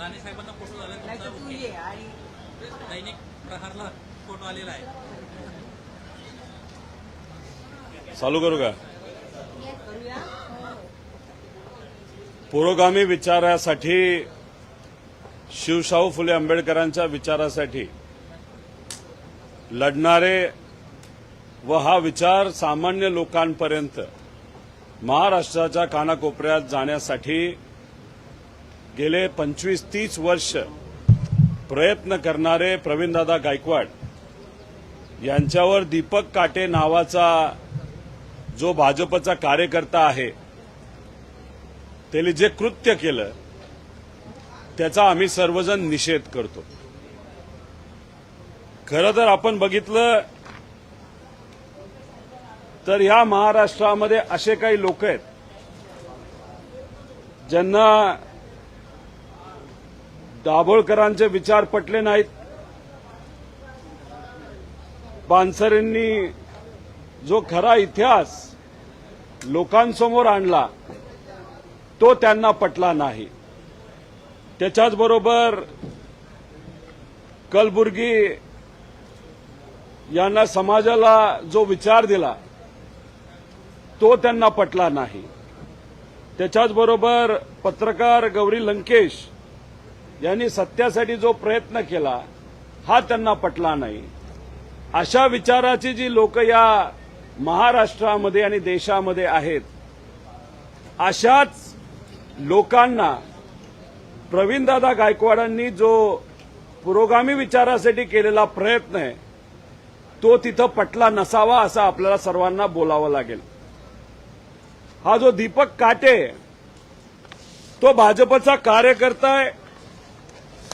राणे साहेबांना फोटो झाला दैनिक प्रहारला फोटो आलेला आहे. चालू करू का? करूया. पुरोगामी विचारासाठी शिवशाहू फुले आंबेडकरांच्या विचारासाठी लढणारे व हा विचार सामान्य लोकांपर्यंत महाराष्ट्राच्या कानाकोपऱ्यात जाण्यासाठी गेले पंचवीस तीस वर्ष प्रयत्न करणारे प्रवीणदादा गायकवाड यांच्यावर दीपक काटे नावाचा जो भाजपचा कार्यकर्ता आहे त्याने जे कृत्य केलं त्याचा आम्ही सर्वजण निषेध करतो. खरं तर आपण बघितलं तर ह्या महाराष्ट्रामध्ये असे काही लोक आहेत ज्यांना दाभोळकरांचे विचार पटले नाहीत. पानसरेंनी जो खरा इतिहास लोकांसमोर आणला तो त्यांना पटला नाही. त्याच्याच बरोबर कलबुर्गी यांना समाजाला जो विचार दिला तो त्यांना पटला नाही. त्याच्याच बरोबर पत्रकार गौरी लंकेश यांनी सत्यासाठी जो प्रयत्न केला हा त्यांना पटला नाही. अशा विचाराची जी लोक या महाराष्ट्रामध्ये आणि देशामध्ये आहेत अशाच लोकांना प्रवीणदादा गायकवाडांनी जो पुरोगामी विचारासाठी केलेला प्रयत्न आहे तो तिथं पटला नसावा असं आपल्याला सर्वांना बोलावं लागेल. हा जो दीपक काटे तो भाजपचा कार्यकर्ता आहे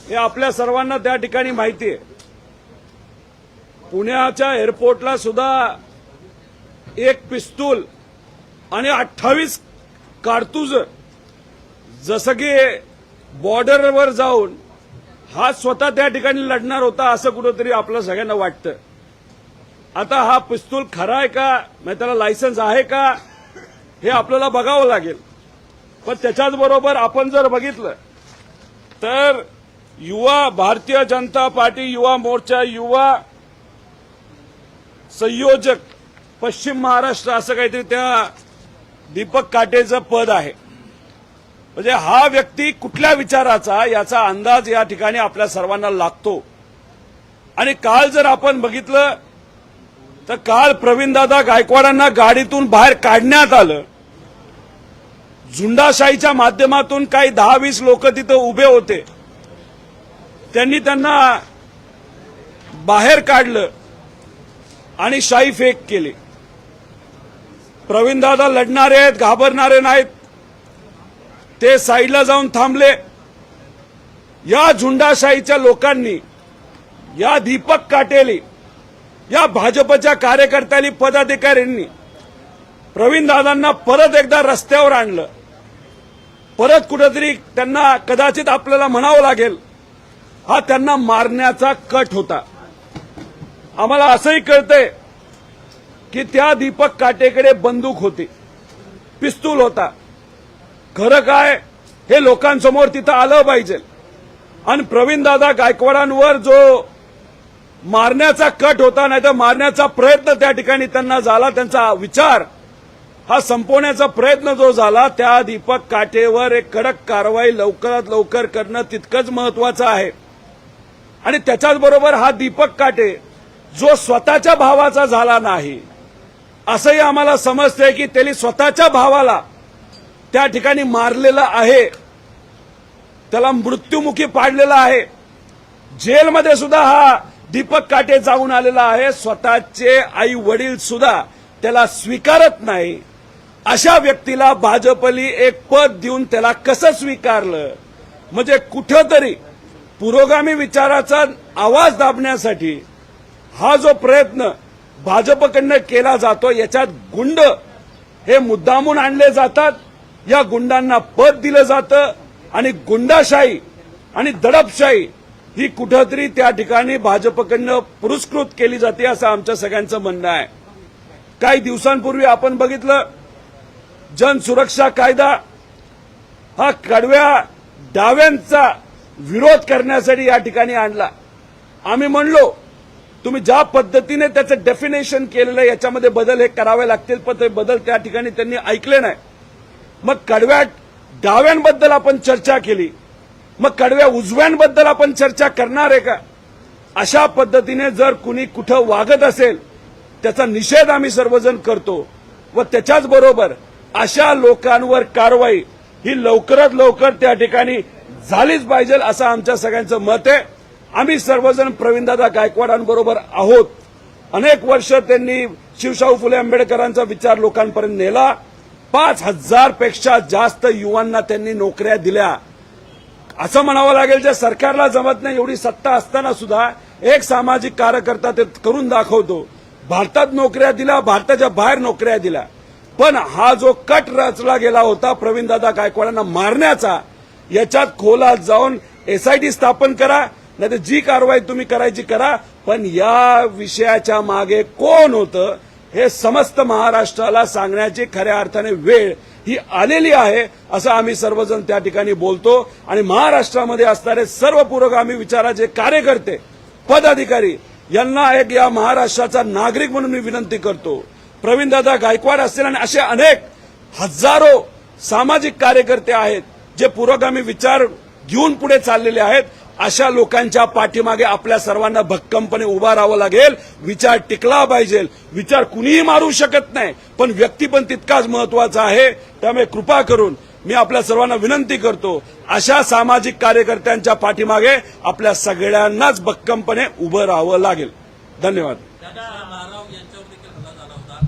हे आपल्या सर्वांना त्या ठिकाणी माहिती आहे पुण्याच्या एअरपोर्टला सुद्धा एक पिस्तूल आणि अठ्ठावीस कारतूज जसं की बॉर्डरवर जाऊन हा स्वतः त्या ठिकाणी लढणार होता असं कुठंतरी आपलं सगळ्यांना वाटतं. आता हा पिस्तूल खरा आहे का? म्हणजे त्याला लायसन्स आहे का? हे आपल्याला बघावं लागेल. पण त्याच्याच बरोबर आपण जर बघितलं तर युवा भारतीय जनता पार्टी युवा मोर्चा युवा संयोजक पश्चिम महाराष्ट्र असं काहीतरी त्या दीपक काटेचं पद आहे. म्हणजे हा व्यक्ती कुठल्या विचाराचा याचा अंदाज या ठिकाणी आपल्या सर्वांना लागतो. आणि काल जर आपण बघितलं तर काल प्रवीणदादा गायकवाडांना गाडीतून बाहेर काढण्यात आलं. झुंडाशाहीच्या माध्यमातून काही दहा वीस लोक तिथं उभे होते. त्यांनी त्यांना बाहेर काढलं आणि शाही फेक केली. प्रवीणदादा लढणारे आहेत घाबरणारे नाहीत. ते साईडला जाऊन थांबले. या झुंडाशाहीच्या लोकांनी या दीपक काटेली या भाजपच्या कार्यकर्त्यांनी पदाधिकाऱ्यांनी प्रवीणदादांना परत एकदा रस्त्यावर आणलं. परत कुठेतरी त्यांना कदाचित आपल्याला म्हणावं लागेल हा त्यांना मारण्याचा कट होता. आम्हाला असंही कळतंय की त्या दीपक काटेकडे बंदूक होती. पिस्तूल होता. खरं काय? हे लोकांसमोर तिथं आलं पाहिजे. आणि प्रवीणदादा गायकवाडांवर जो मारण्याचा कट होता नाही तर मारण्याचा प्रयत्न त्या ठिकाणी त्यांना झाला त्यांचा विचार हा संपवण्याचा प्रयत्न जो झाला त्या दीपक काटेवर एक कडक कारवाई लवकरात लवकर करणं तितकंच महत्वाचं आहे. आणि त्याच्याचबरोबर हा दीपक काटे जो स्वतःच्या भावाचा झाला नाही. असंही आम्हाला समजतंय की त्यांनी स्वतःच्या भावाला त्या ठिकाणी मारलेलं आहे. त्याला मृत्युमुखी पाडलेला आहे. जेलमध्ये सुद्धा हा दीपक काटे जाऊन आलेला आहे. स्वतःचे आई वडील सुद्धा त्याला स्वीकारत नाही. अशा व्यक्तीला भाजपली एक पद देऊन त्याला कसं स्वीकारलं? म्हणजे कुठंतरी पुरोगामी विचाराचा आवाज दाबण्यासाठी हा जो प्रयत्न भाजपकडनं केला जातो याच्यात गुंड हे मुद्दामून आणले जातात. या गुंडांना पद दिलं जातं आणि गुंडाशाही आणि दडपशाही ही कुठंतरी त्या ठिकाणी भाजपकडनं पुरस्कृत केली जाते असं आमच्या सगळ्यांचं म्हणणं आहे. काही दिवसांपूर्वी आपण बघितलं जनसुरक्षा कायदा हा कडव्या डाव्यांचा विरोध करण्यासाठी या ठिकाणी आणला. आम्ही म्हणलो तुम्ही ज्या पद्धतीने त्याचं डेफिनेशन केलेलं आहे याच्यामध्ये बदल हे करावे लागतील पण ते बदल त्या ठिकाणी त्यांनी ऐकले नाही. मग कडव्या डाव्यांबद्दल आपण चर्चा केली. मग कडव्या उजव्यांबद्दल आपण चर्चा करणार आहे का? अशा पद्धतीने जर कुणी कुठं वागत असेल त्याचा निषेध आम्ही सर्वजण करतो व त्याच्याच बरोबर अशा लोकांवर कारवाई ही लवकरात लवकर त्या ठिकाणी झालीच पाहिजे असं आमच्या सगळ्यांचं मत आहे. आम्ही सर्वजण प्रवीणदादा गायकवाडांबरोबर आहोत. अनेक वर्ष त्यांनी शिवशाहू फुले आंबेडकरांचा विचार लोकांपर्यंत नेला. पाच हजारपेक्षा जास्त युवांना त्यांनी नोकऱ्या दिल्या. असं म्हणावं लागेल जे सरकारला जमत नाही एवढी सत्ता असताना सुद्धा एक सामाजिक कार्यकर्ता ते करून दाखवतो. भारतात नोकऱ्या दिल्या भारताच्या बाहेर नोकऱ्या दिल्या. पण हा जो कट रचला गेला होता प्रवीणदादा गायकवाडांना मारण्याचा याच्यात खोलात जाऊन एसआयटी स्थापन करा नाही तर जी कारवाई तुम्ही करायची करा पण या विषयाच्या मागे कोण होतं हे समस्त महाराष्ट्राला सांगण्याची खऱ्या अर्थाने वेळ ही आलेली आहे असं आम्ही सर्वजण त्या ठिकाणी बोलतो. आणि महाराष्ट्रामध्ये असणारे सर्व पुरोगामी विचाराचे कार्यकर्ते पदाधिकारी यांना एक या महाराष्ट्राचा नागरिक म्हणून मी विनंती करतो. प्रवीणदादा गायकवाड असतील आणि असे अनेक हजारो सामाजिक कार्यकर्ते आहेत जे पुरोगामी विचार घेऊन पुढे चाललेले आहेत. अशा लोकांच्या पाठीमागे आपल्या सर्वांना भक्कमपणे उभा राहावं लागेल. विचार टिकला पाहिजे. विचार कुणीही मारू शकत नाही. पण व्यक्ती पण तितकाच महत्त्वाचा आहे. त्यामुळे कृपा करून मी आपल्या सर्वांना विनंती करतो अशा सामाजिक कार्यकर्त्यांच्या पाठीमागे आपल्या सगळ्यांनाच भक्कमपणे उभं राहावं लागेल. धन्यवाद दादा महाराव यांच्यावर देखील हल्ला झाला होता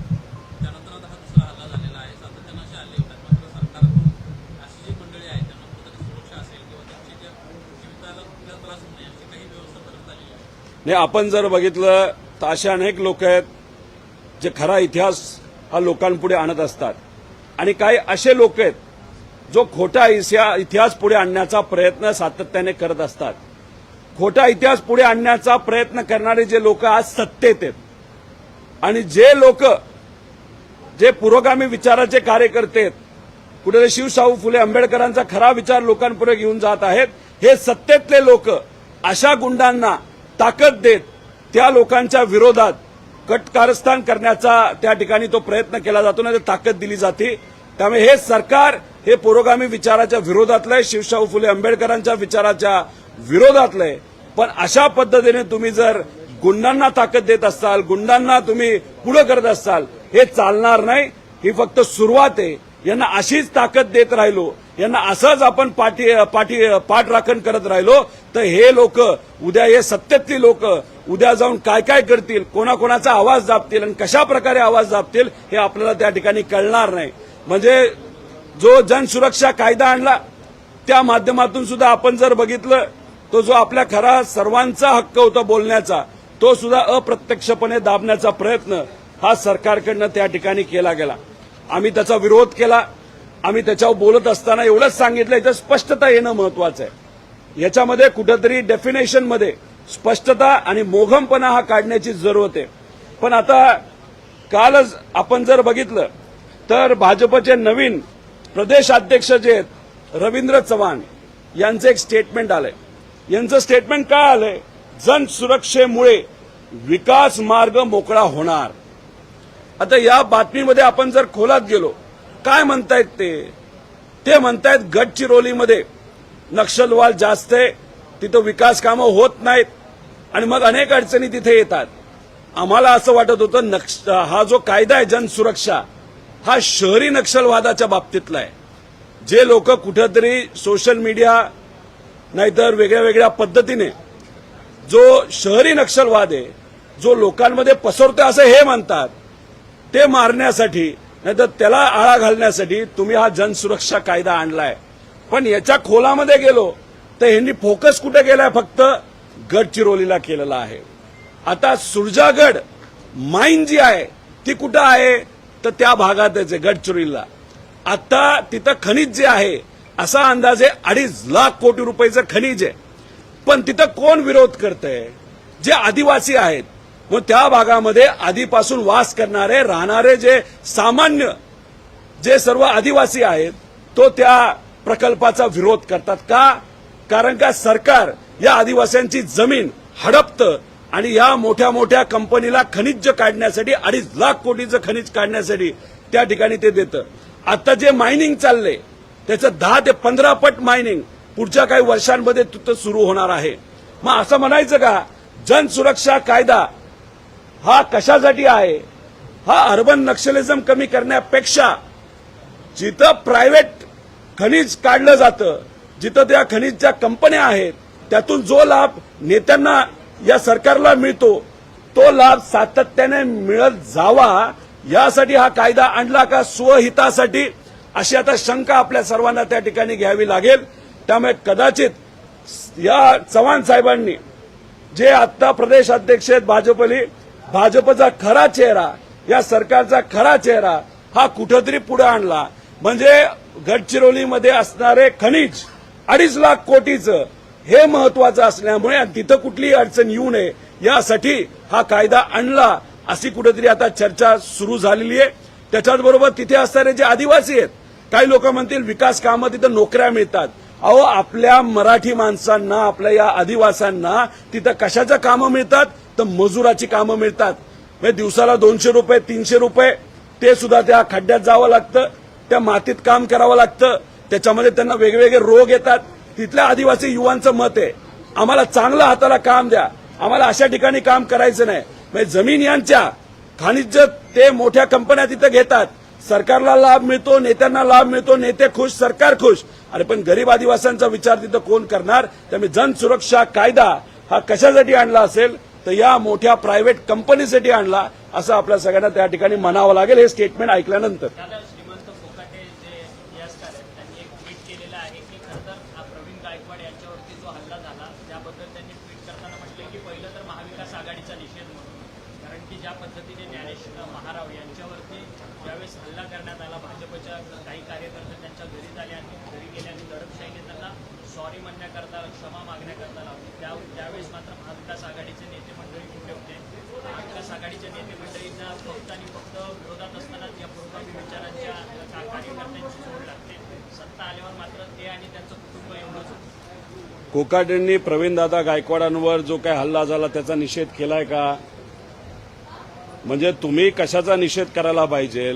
त्यानंतर आता हा दुसरा हल्ला झालेला आहे सातत्यानं असे हल्ले होतात मात्र सरकारकडून अशी जी मंडळी आहेत त्यांना कुठेतरी सुरक्षा असेल किंवा त्यांची ज्या जीविताला कुठला त्रास होऊ नये अशी काही व्यवस्था करण्यात आलेली आहे नाही आपण जर बघितलं तर असे अनेक लोक आहेत जे खरा इतिहास हा लोकांपुढे आणत असतात. आणि काही असे लोक आहेत जो खोटा इतिहास पुढे आणण्याचा प्रयत्न सातत्याने करत असतात. खोटा इतिहास पुढे आणण्याचा प्रयत्न करणारे जे लोक आज सत्तेत आहेत. आणि जे लोक जे पुरोगामी विचाराचे कार्यकर्ते आहेत कुठे शिवशाहू फुले आंबेडकरांचा खरा विचार लोकांपुढे घेऊन जात आहेत हे सत्तेतले लोक अशा गुंडांना ताकद देत त्या लोकांच्या विरोधात कटकारस्थान करण्याचा त्या ठिकाणी तो प्रयत्न केला जातो ना ताकद दिली जाते. त्यामुळे हे सरकार हे पुरोगामी विचाराच्या विरोधातलं आहे शिवशाहू फुले आंबेडकरांच्या विचाराच्या विरोधातलं आहे. पण अशा पद्धतीने तुम्ही जर गुंडांना ताकद देत असाल गुंडांना तुम्ही पुढे करत असाल हे चालणार नाही. ही फक्त सुरुवात आहे. यांना अशीच ताकद देत राहिलो यांना असंच आपण पाठी पाठी पाठराखण करत राहिलो तर हे लोक उद्या हे सत्तेतली लोक उद्या जाऊन काय काय करतील कोणाकोणाचा आवाज दाबतील आणि कशा प्रकारे आवाज दाबतील हे आपल्याला त्या ठिकाणी कळणार नाही. म्हणजे जो जनसुरक्षा कायदा आणला त्या माध्यमातून सुद्धा आपण जर बघितलं तो जो आपल्या खरा सर्वांचा हक्क होता बोलण्याचा तो सुद्धा अप्रत्यक्षपणे दाबण्याचा प्रयत्न हा सरकारकडनं त्या ठिकाणी केला गेला. आम्ही त्याचा विरोध केला. आम्ही त्याच्यावर बोलत असताना एवढंच सांगितलं याचं स्पष्टता येणं महत्वाचं आहे. याच्यामध्ये कुठंतरी डेफिनेशनमध्ये स्पष्टता आणि मोघमपणा हा काढण्याची जरूरत आहे. पण आता कालच आपण जर बघितलं तर भाजपचे नवीन प्रदेशाध्यक्ष जे आहेत रवींद्र चव्हाण यांचं एक स्टेटमेंट आलंय. यांचं स्टेटमेंट काय आलंय? जन सुरक्षेमुळे विकास मार्ग मोकळा होणार. आता या बातमीमध्ये आपण जर खोलात गेलो काय म्हणतायत ते? ते म्हणतायत गडचिरोलीमध्ये नक्षलवाद जास्त आहे तिथं विकास कामं होत नाहीत आणि मग अनेक अडचणी तिथे येतात. आम्हाला असं वाटत होतं नक्ष हा जो कायदा आहे जनसुरक्षा हा शहरी नक्षलवादाच्या बाबतीतला आहे. जे लोक कुठंतरी सोशल मीडिया नाहीतर वेगळ्या वेगळ्या पद्धतीने जो शहरी नक्षलवाद आहे जो लोकांमध्ये पसरतोय असं हे म्हणतात ते मारण्यासाठी नाहीतर त्याला आळा घालण्यासाठी तुम्ही हा जनसुरक्षा कायदा आणलाय. पण याच्या खोलामध्ये गेलो तर ह्यांनी फोकस कुठे केलाय फक्त? गडचिरोलीला केलेला आहे. आता सुरजागड माईन जी आहे ती कुठं आहे? तर त्या भागातच आहे गडचिरोलीला आता तिथं खनिज जे आहे असा अंदाजे अडीच लाख कोटी रुपयाचं खनिज आहे. पण तिथं कोण विरोध करतंय? जे आदिवासी आहेत मग त्या भागामध्ये आधीपासून वास करणारे राहणारे जे सामान्य जे सर्व आदिवासी आहेत तो त्या प्रकल्पाचा विरोध करतात. का? कारण का सरकार या आदिवासींची जमीन हडपतं आणि या मोठ्या मोठ्या कंपनीला खनिज काढण्यासाठी अडीच लाख कोटीचं खनिज काढण्यासाठी त्या ठिकाणी ते देतं. आता जे मायनिंग चाललंय त्याचं दहा ते पंधरा पट मायनिंग पुढच्या काही वर्षांमध्ये तिथं सुरू होणार आहे. मग असं म्हणायचं का? जन सुरक्षा कायदा हा कशासाठी आहे? हा अर्बन नक्षलिझम कमी करण्यापेक्षा जिथं प्रायव्हेट खनिज काढलं जातं जिथं त्या खनिजच्या कंपन्या आहेत त्यातून जो लाभ नेत्यांना या सरकारला मिळतो तो लाभ सातत्याने मिळत जावा यासाठी हा कायदा आणला का स्वहितासाठी? अशी आता शंका आपल्या सर्वांना त्या ठिकाणी घ्यावी लागेल. त्यामुळे कदाचित या चव्हाण साहेबांनी जे आता प्रदेश अध्यक्ष आहेत भाजपली भाजपचा खरा चेहरा या सरकारचा खरा चेहरा हा कुठंतरी पुढे आणला. म्हणजे गडचिरोलीमध्ये असणारे खनिज अडीच लाख कोटीचं हे महत्वाचं असल्यामुळे आणि तिथं कुठलीही अडचण येऊ नये यासाठी हा कायदा आणला अशी कुठेतरी आता चर्चा सुरू झालेली आहे. त्याच्याच बरोबर तिथे असणारे जे आदिवासी आहेत काही लोक म्हणतील विकास कामं तिथं नोकऱ्या मिळतात. अहो आपल्या मराठी माणसांना आपल्या या आदिवासांना तिथं कशाच्या कामं मिळतात? तर मजुराची कामं मिळतात. म्हणजे दिवसाला दोनशे रुपये तीनशे रुपये ते सुद्धा त्या खड्ड्यात जावं लागतं. त्या मातीत काम करावं लागतं. त्याच्यामध्ये त्यांना वेगवेगळे रोग येतात. तिथल्या आदिवासी युवांचं मत आहे आम्हाला चांगलं हाताला काम द्या. आम्हाला अशा ठिकाणी काम करायचं नाही. म्हणजे जमीन यांच्या खाणिज्य ते मोठ्या कंपन्या तिथं घेतात. सरकारला लाभ मिळतो नेत्यांना लाभ मिळतो नेते खुश सरकार खुश. अरे पण गरीब आदिवासांचा विचार तिथं कोण करणार? त्यामुळे जन सुरक्षा कायदा हा कशासाठी आणला असेल? तर या मोठ्या प्रायव्हेट कंपनीसाठी आणला असं आपल्या सगळ्यांना त्या ठिकाणी म्हणावं लागेल हे स्टेटमेंट ऐकल्यानंतर दादा श्रीमंत फोकाटे जे यशकार आहेत त्यांनी एक ट्विट केलेलं आहे की खरं तर हा प्रवीण गायकवाड यांच्यावरती जो हल्ला झाला त्याबद्दल त्यांनी ट्विट करताना म्हटले की पहिलं तर महाविकास आघाडीचा निषेध म्हणून कारण की ज्या पद्धतीने ज्ञानेश महाराव यांच्यावरती ज्यावेळेस हल्ला करण्यात आला भाजपच्या काही कार्यकर्ते त्यांच्या घरी झाले आणि घरी गेले आणि दडपशाहीने त्यांना सॉरी म्हणण्याकरता क्षमा मागण्याकरता लावली त्या त्यावेळेस मात्र महाविकास आघाडीचे नेते मंडळी कुठे होते महाविकास आघाडीच्या नेते मंडळींना फक्त आणि फक्त विरोधात असताना या पूर्वी विचारांच्या कार्यकर्त्यांची जोड लागते. सत्ता आल्यावर मात्र ते आणि त्यांचं कुटुंब एवढंच होतं. कोकाटेंनी प्रवीणदादा गायकवाडांवर जो काय हल्ला झाला त्याचा निषेध केलाय का? म्हणजे तुम्ही कशाचा निषेध करायला पाहिजे?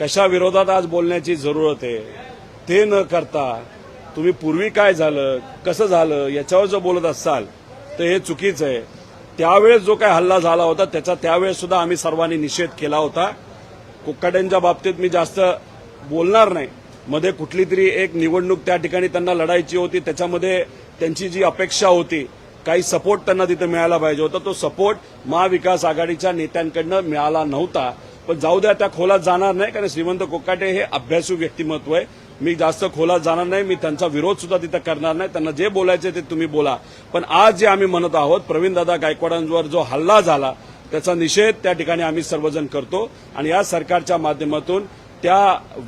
कशा विरोधात आज बोलण्याची जरूरत आहे? ते न करता तुम्ही पूर्वी काय झालं? कसं झालं? याच्यावर जर बोलत असाल तर हे चुकीचं आहे. त्यावेळेस जो काय हल्ला झाला होता त्याचा त्यावेळेस सुद्धा आम्ही सर्वांनी निषेध केला होता. कोकाट्यांच्या बाबतीत मी जास्त बोलणार नाही. मध्ये कुठली तरी एक निवडणूक त्या ठिकाणी त्यांना लढायची होती त्याच्यामध्ये त्यांची जी अपेक्षा होती काही सपोर्ट त्यांना तिथं मिळायला पाहिजे होता. तो सपोर्ट महाविकास आघाडीच्या नेत्यांकडनं मिळाला नव्हता. पण जाऊ द्या त्या खोलात जाणार नाही कारण श्रीमंत कोकाटे हे अभ्यासू व्यक्तिमत्व आहे. मी जास्त खोलात जाणार नाही मी त्यांचा विरोध सुद्धा तिथं करणार नाही. त्यांना जे बोलायचे ते तुम्ही बोला. पण आज जे आम्ही म्हणत आहोत प्रवीणदादा गायकवाडांवर जो हल्ला झाला त्याचा निषेध त्या ठिकाणी आम्ही सर्वजण करतो. आणि या सरकारच्या माध्यमातून त्या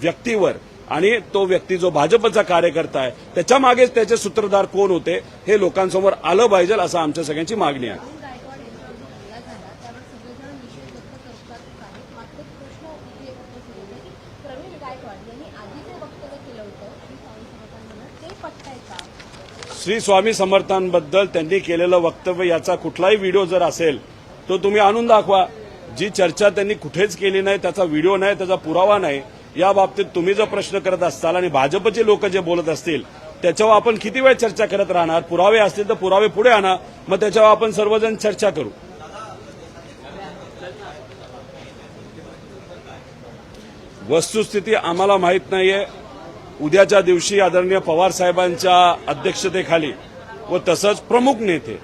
व्यक्तीवर आणि तो व्यक्ती जो भाजपचा कार्यकर्ता आहे त्याच्या मागेच त्याचे सूत्रधार कोण होते हे लोकांसमोर आलं पाहिजे असं आमच्या सगळ्यांची मागणी आहे प्रवीण गायकवाड यांचा जो हल्ला झाला त्यावर सगळेजण निषेध व्यक्त करतातच आहेत मात्र प्रश्न इथे उपस्थित होतो की प्रवीण गायकवाड यांनी आधी जे वक्तव्य केलं होतं श्री स्वामी समर्थांना ते पटताय का श्री स्वामी समर्थांबद्दल त्यांनी केलेलं वक्तव्य याचा कुठलाही व्हिडिओ जर असेल तो तुम्ही आणून दाखवा. जी चर्चा त्यांनी कुठेच केली नाही त्याचा व्हिडिओ नाही त्याचा पुरावा नाही या बाबतीत तुम्ही जो प्रश्न करत असाल आणि भाजपचे लोक जे बोलत असतील त्याच्यावर आपण किती वेळ चर्चा करत राहणार? पुरावे असतील तर पुरावे पुढे आणा. मग त्याच्यावर आपण सर्वजण चर्चा करू. वस्तुस्थिती आम्हाला माहीत नाहीये. उद्याच्या दिवशी आदरणीय पवार साहेबांच्या अध्यक्षतेखाली व तसंच प्रमुख नेते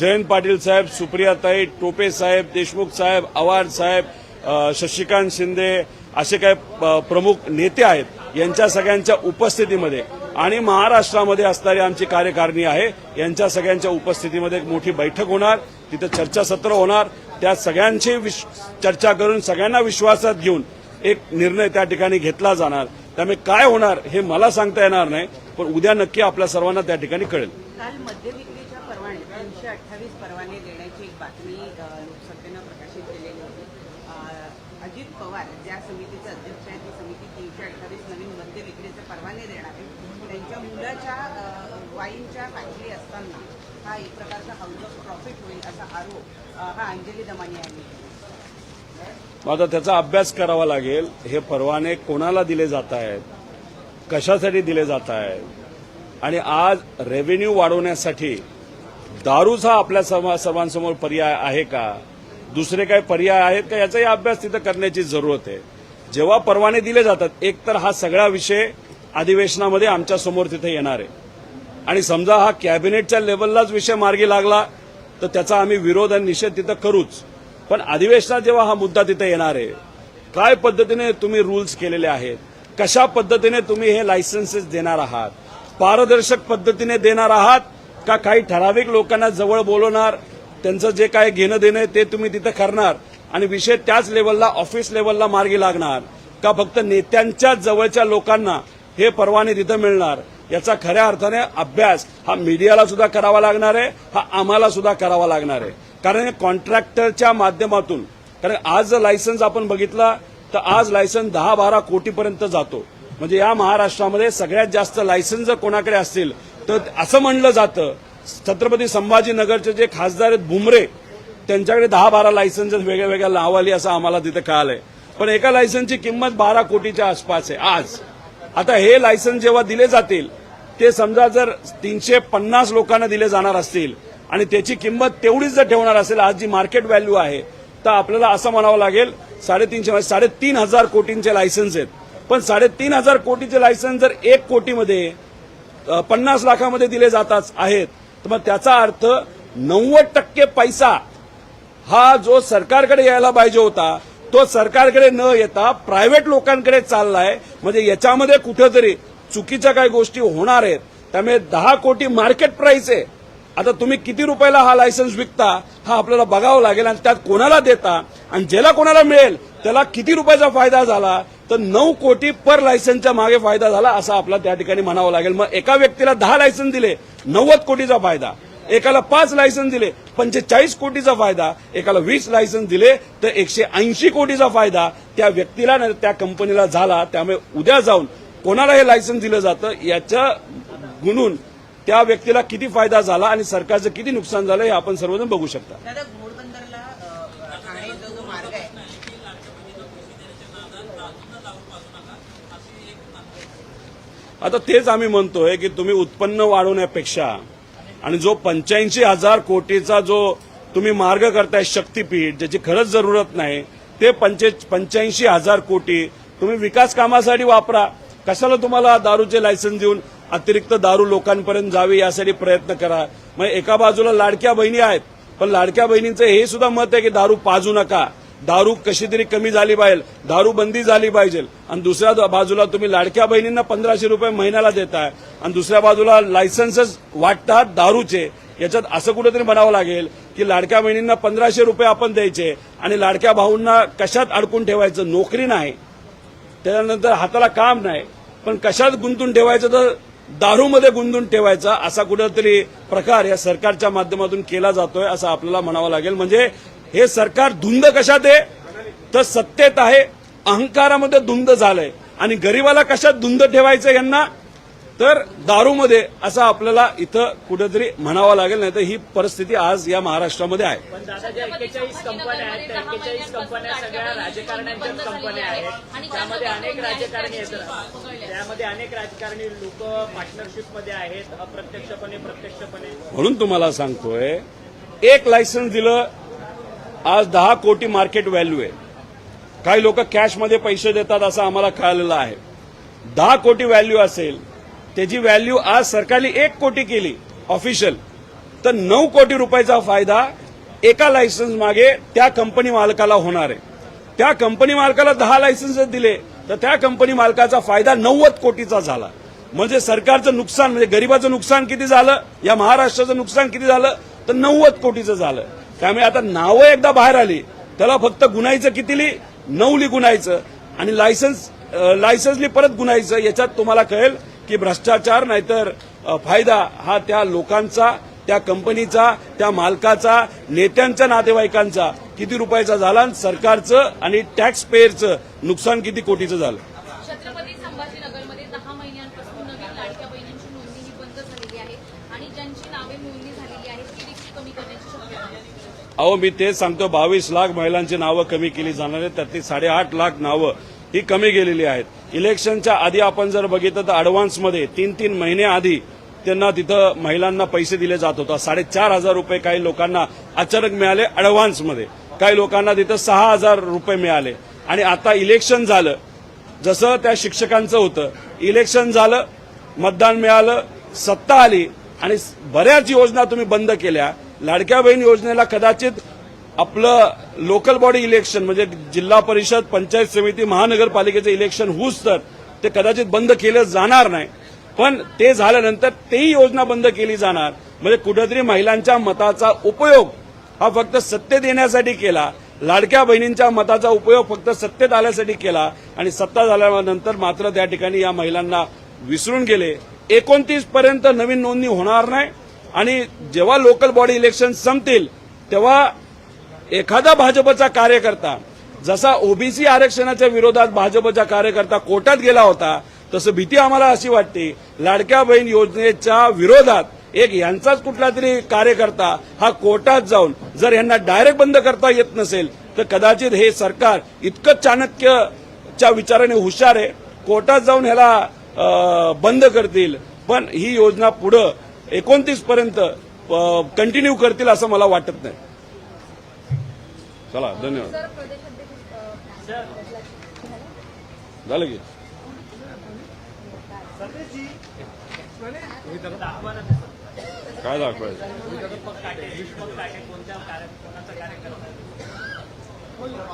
जयंत पाटील साहेब सुप्रियाताई टोपे साहेब देशमुख साहेब आव्हाड साहेब शशिकांत शिंदे असे काही प्रमुख नेते आहेत. यांच्या सगळ्यांच्या उपस्थितीमध्ये आणि महाराष्ट्रामध्ये असणारी आमची कार्यकारिणी आहे. यांच्या सगळ्यांच्या उपस्थितीमध्ये एक मोठी बैठक होणार. तिथं चर्चासत्र होणार. त्या सगळ्यांची विश- चर्चा करून सगळ्यांना विश्वासात घेऊन एक निर्णय त्या ठिकाणी घेतला जाणार. त्यामुळे काय होणार हे मला सांगता येणार नाही पण उद्या नक्की आपल्या सर्वांना त्या ठिकाणी कळेल. काल मद्यविक्रीच्या परवाने तीनशे अठ्ठावीस परवाने देण्याची एक बातमी अ, लोकसभेनं प्रकाशित केलेली होती. अजित पवार ज्या समितीचे अध्यक्ष आहेत ती समिती तीनशे अठ्ठावीस नवीन मद्य विक्रीचे परवाने देणार आहे. त्यांच्या मुलाच्या वाईनच्या फॅक्टरी असताना हा एक प्रकारचा हाऊस ऑफ प्रॉफिट होईल असा आरोप हा अंजली दमानी यांनी केला. आता त्याचा अभ्यास करावा लागेल. हे परवाने कोणाला दिले जात आहेत कशासाठी दिले जात आहेत आणि आज रेव्हेन्यू वाढवण्यासाठी दारूचा हा आपल्या समा- सर्वांसमोर पर्याय आहे का? दुसरे काही पर्याय आहेत का? याचाही अभ्यास तिथं करण्याची जरूरत आहे. जेव्हा परवाने दिले जातात एक तर हा सगळा विषय अधिवेशनामध्ये आमच्यासमोर तिथे येणार आहे. आणि समजा हा कॅबिनेटच्या लेवललाच विषय मार्गी लागला तर त्याचा आम्ही विरोध आणि निषेध तिथं करूच. पण अधिवेशनात जेव्हा हा मुद्दा तिथे येणार आहे काय पद्धतीने तुम्ही रूल्स केलेले आहेत कशा पद्धतीने तुम्ही हे लायसन्सेस देणार आहात पारदर्शक पद्धतीने देणार आहात का काही ठराविक लोकांना जवळ बोलवणार त्यांचं जे काय घेणं देणं आहे ते तुम्ही तिथं करणार आणि विषय त्याच लेवलला ऑफिस लेवलला मार्गी लागणार का फक्त नेत्यांच्या जवळच्या लोकांना हे परवाने तिथं मिळणार याचा खऱ्या अर्थाने अभ्यास हा मीडियाला सुद्धा करावा लागणार आहे हा आम्हाला सुद्धा करावा लागणार आहे. कारण हे कॉन्ट्रॅक्टरच्या माध्यमातून कारण आज जर लायसन्स आपण बघितला तर आज लायसन्स दहा बारा कोटीपर्यंत जातो. म्हणजे या महाराष्ट्रामध्ये सगळ्यात जास्त लायसन्स जर कोणाकडे असतील तर असं म्हणलं जातं छत्रपती संभाजीनगरचे जे खासदार आहेत भुमरे त्यांच्याकडे दहा बारा लायसन्स वेगळ्या वेगळ्या लावाली असं आम्हाला तिथे कळालंय. पण एका लायसन्सची किंमत बारा कोटीच्या आसपास आहे आज. आता हे लायसन्स जेव्हा दिले जातील ते समजा जर तीनशे पन्नास लोकांना दिले जाणार असतील आणि त्याची किंमत तेवढीच जर ठेवणार असेल आज जी मार्केट व्हॅल्यू आहे तर आपल्याला असं म्हणावं लागेल साडेतीनशे म्हणजे साडेतीन हजार कोटींचे लायसन्स आहेत. पण साडेतीन हजार कोटीचे लायसन्स जर एक कोटीमध्ये पन्नास लाखामध्ये दिले जातात आहेत तर मग त्याचा अर्थ नव्वद टक्के पैसा हा जो सरकारकडे यायला पाहिजे होता तो सरकारकडे न येता प्रायव्हेट लोकांकडे चाललाय. म्हणजे याच्यामध्ये कुठेतरी चुकीच्या काही गोष्टी होणार आहेत. त्यामुळे दहा कोटी मार्केट प्राइस आहे. आता तुम्ही किती रुपयाला हा लायसन्स विकता हा आपल्याला बघावं लागेल आणि त्यात कोणाला देता आणि ज्याला कोणाला मिळेल त्याला किती रुपयाचा फायदा झाला तर नऊ कोटी पर लायसन्सच्या मागे फायदा झाला असा आपला त्या ठिकाणी म्हणावं लागेल. मग एका व्यक्तीला दहा लायसन्स दिले नव्वद कोटीचा फायदा. एकाला पाच लायसन्स दिले पंचेचाळीस कोटीचा फायदा. एकाला वीस लायसन्स दिले तर एकशे ऐंशी कोटीचा फायदा. त्या व्यक्तीला त्या कंपनीला झाला त्यामुळे उद्या जाऊन कोणाला हे लायसन्स दिलं जातं याच्या गुणून त्या व्यक्तीला किती फायदा झाला आणि सरकारचं किती नुकसान झालं हे आपण सर्वजण बघू शकता. आता तेच आम्ही म्हणतोय की तुम्ही उत्पन्न वाढवण्यापेक्षा आणि जो पंच्याऐंशी हजार कोटीचा जो तुम्ही मार्ग करताय शक्तीपीठ ज्याची खरंच जरूरत नाही ते पंचे पंच्याऐंशी हजार कोटी तुम्ही विकास कामासाठी वापरा. कशाला तुम्हाला दारूचे लायसन्स देऊन अतिरिक्त दारू लोकांपर्यंत जावी यासाठी प्रयत्न करा. मग एका बाजूला लाडक्या बहिणी आहेत. पण लाडक्या बहिणींचं हे सुद्धा मत आहे की दारू पाजू नका. दारू कशी तरी कमी झाली पाहिजे. दारू बंदी झाली पाहिजे. आणि दुसऱ्या बाजूला तुम्ही लाडक्या बहिणींना पंधराशे रुपये महिन्याला देताय. आणि दुसऱ्या बाजूला लायसन्सच वाटतात दारूचे. याच्यात असं कुठेतरी म्हणावं लागेल की लाडक्या बहिणींना पंधराशे रुपये आपण द्यायचे आणि लाडक्या भाऊंना कशात अडकून ठेवायचं? नोकरी नाही. त्याच्यानंतर हाताला काम नाही. पण कशात गुंतून ठेवायचं? तर दारूमध्ये गुंतून ठेवायचा असा कुठेतरी प्रकार या सरकारच्या माध्यमातून केला जातोय असं आपल्याला म्हणावं लागेल. म्हणजे हे सरकार धुंद कशात आहे? तर सत्तेत आहे अहंकारामध्ये धुंद झालंय. आणि गरिबाला कशात धुंद ठेवायचं यांना? तर दारूमध्ये असं आपल्याला इथं कुठेतरी म्हणावं लागेल नाही तर ही परिस्थिती आज या महाराष्ट्रामध्ये आहे. पण दादा ज्या एक्केचाळीस कंपन्या आहेत त्या एक्केचाळीस कंपन्या सगळ्या राजकारण्यांच्याच कंपन्या आहेत. त्यामध्ये अनेक राजकारणी आहेत. त्यामध्ये अनेक राजकारणी लोक पार्टनरशिपमध्ये आहेत अप्रत्यक्षपणे प्रत्यक्षपणे. म्हणून तुम्हाला सांगतोय एक लायसन्स दिलं आज दहा कोटी मार्केट व्हॅल्यू आहे. काही लोक कॅशमध्ये पैसे देतात असं आम्हाला कळलेलं आहे. दहा कोटी व्हॅल्यू असेल त्याची व्हॅल्यू आज सरकारने एक कोटी केली ऑफिशियल तर नऊ कोटी रुपयाचा फायदा एका लायसन्स मागे त्या कंपनी मालकाला होणार आहे. त्या कंपनी मालकाला दहा लायसन्स दिले तर त्या कंपनी मालकाचा फायदा नव्वद कोटीचा झाला. म्हणजे सरकारचं नुकसान म्हणजे गरिबाचं नुकसान किती झालं या महाराष्ट्राचं नुकसान किती झालं तर नव्वद कोटीचं झालं. त्यामुळे आता नावं एकदा बाहेर आली त्याला फक्त गुन्हायचं कितीली नऊली गुणायचं. आणि लायसन्स लायसन्सली परत गुन्हायचं याच्यात तुम्हाला कळेल की भ्रष्टाचार नाहीतर फायदा हा त्या लोकांचा त्या कंपनीचा त्या मालकाचा नेत्यांच्या नातेवाईकांचा. किती रुपयाचा झाला आणि सरकारचं आणि टॅक्स पेअरचं नुकसान किती कोटीचं झालं? छत्रपती संभाजीनगरमध्ये दहा महिन्यांपासून नवीन लाडक्या बहिणींची नोंदणी ही बंद झालेली आहे आणि ज्यांची नावे नोंदणी झालेली आहे ती देखील कमी करण्याची शक्यता आहे. अहो मी तेच सांगतो बावीस लाख महिलांची नावं कमी केली जाणार आहेत त्यातली साडेआठ लाख नावं ही कमी गेलेली आहेत. इलेक्शनच्या आधी आपण जर बघितलं तर अडव्हान्समध्ये तीन तीन महिने आधी त्यांना तिथं महिलांना पैसे दिले जात होता. साडेचार हजार रुपये काही लोकांना अचानक मिळाले अडव्हान्समध्ये काही लोकांना तिथं सहा हजार रुपये मिळाले. आणि आता इलेक्शन झालं. जसं त्या शिक्षकांचं होतं. इलेक्शन झालं मतदान मिळालं सत्ता आली. आणि बऱ्याच योजना तुम्ही बंद केल्या. लाडक्या बहीण योजनेला कदाचित आपलं लोकल बॉडी इलेक्शन म्हणजे जिल्हा परिषद पंचायत समिती महानगरपालिकेचं इलेक्शन होऊच तर ते कदाचित बंद केलं जाणार नाही. पण ते झाल्यानंतर तेही योजना बंद केली जाणार. म्हणजे कुठेतरी महिलांच्या मताचा उपयोग हा फक्त सत्तेत येण्यासाठी केला. लाडक्या बहिणींच्या मताचा उपयोग फक्त सत्तेत आल्यासाठी केला. आणि सत्ता झाल्यानंतर मात्र त्या ठिकाणी या महिलांना विसरून गेले. एकोणतीस पर्यंत नवीन नोंदणी होणार नाही. आणि जेव्हा लोकल बॉडी इलेक्शन संपतील तेव्हा एखादा भाजपचा कार्यकर्ता जसा ओबीसी आरक्षणाच्या विरोधात भाजपचा कार्यकर्ता कोर्टात गेला होता तसं भीती आम्हाला अशी वाटते लाडक्या बहीण योजनेच्या विरोधात एक यांचाच कुठला तरी कार्यकर्ता हा कोर्टात जाऊन जर यांना डायरेक्ट बंद करता येत नसेल तर कदाचित हे सरकार इतकं चाणक्यच्या विचाराने हुशार आहे कोर्टात जाऊन ह्याला बंद करतील पण ही योजना पुढं एकोणतीस पर्यंत कंटिन्यू करतील असं मला वाटत नाही. चला धन्यवाद. झालं की? काय दाखवायचं? कोणत्या